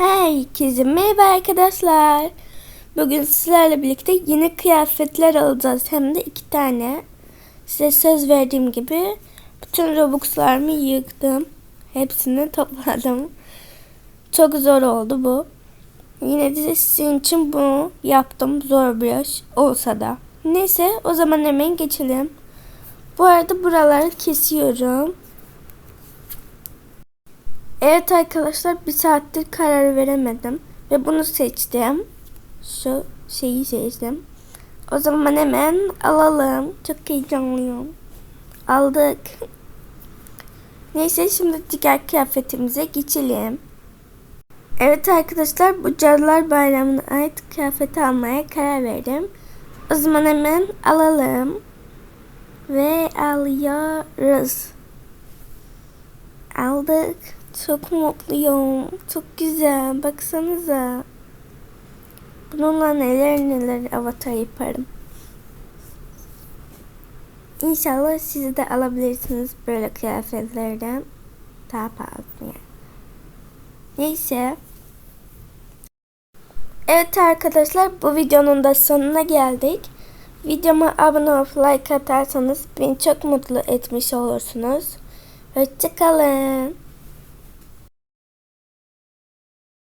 Herkese merhaba arkadaşlar. Bugün sizlerle birlikte yeni kıyafetler alacağız. Hem de iki tane. Size söz verdiğim gibi bütün robuxlarımı yıktım. Hepsini topladım. Çok zor oldu bu. Yine de sizin için bunu yaptım. Zor biraz olsa da. Neyse o zaman hemen geçelim. Bu arada buraları kesiyorum. Evet arkadaşlar bir saattir karar veremedim. Ve bunu seçtim. Şu şeyi seçtim. O zaman hemen alalım. Çok heyecanlıyım. Aldık. Neyse şimdi diğer kıyafetimize geçelim. Evet arkadaşlar bu Cadılar Bayramı'na ait kıyafet almaya karar verdim. O zaman hemen alalım. Ve alıyoruz. Aldık. Çok mutluyum. Çok güzel. Baksanıza. Bununla neler neler avatar yaparım. İnşallah siz de alabilirsiniz böyle kıyafetlerden. Daha pahalı. Neyse. Evet arkadaşlar bu videonun da sonuna geldik. Videoma abone olup like atarsanız beni çok mutlu etmiş olursunuz. Hoşçakalın.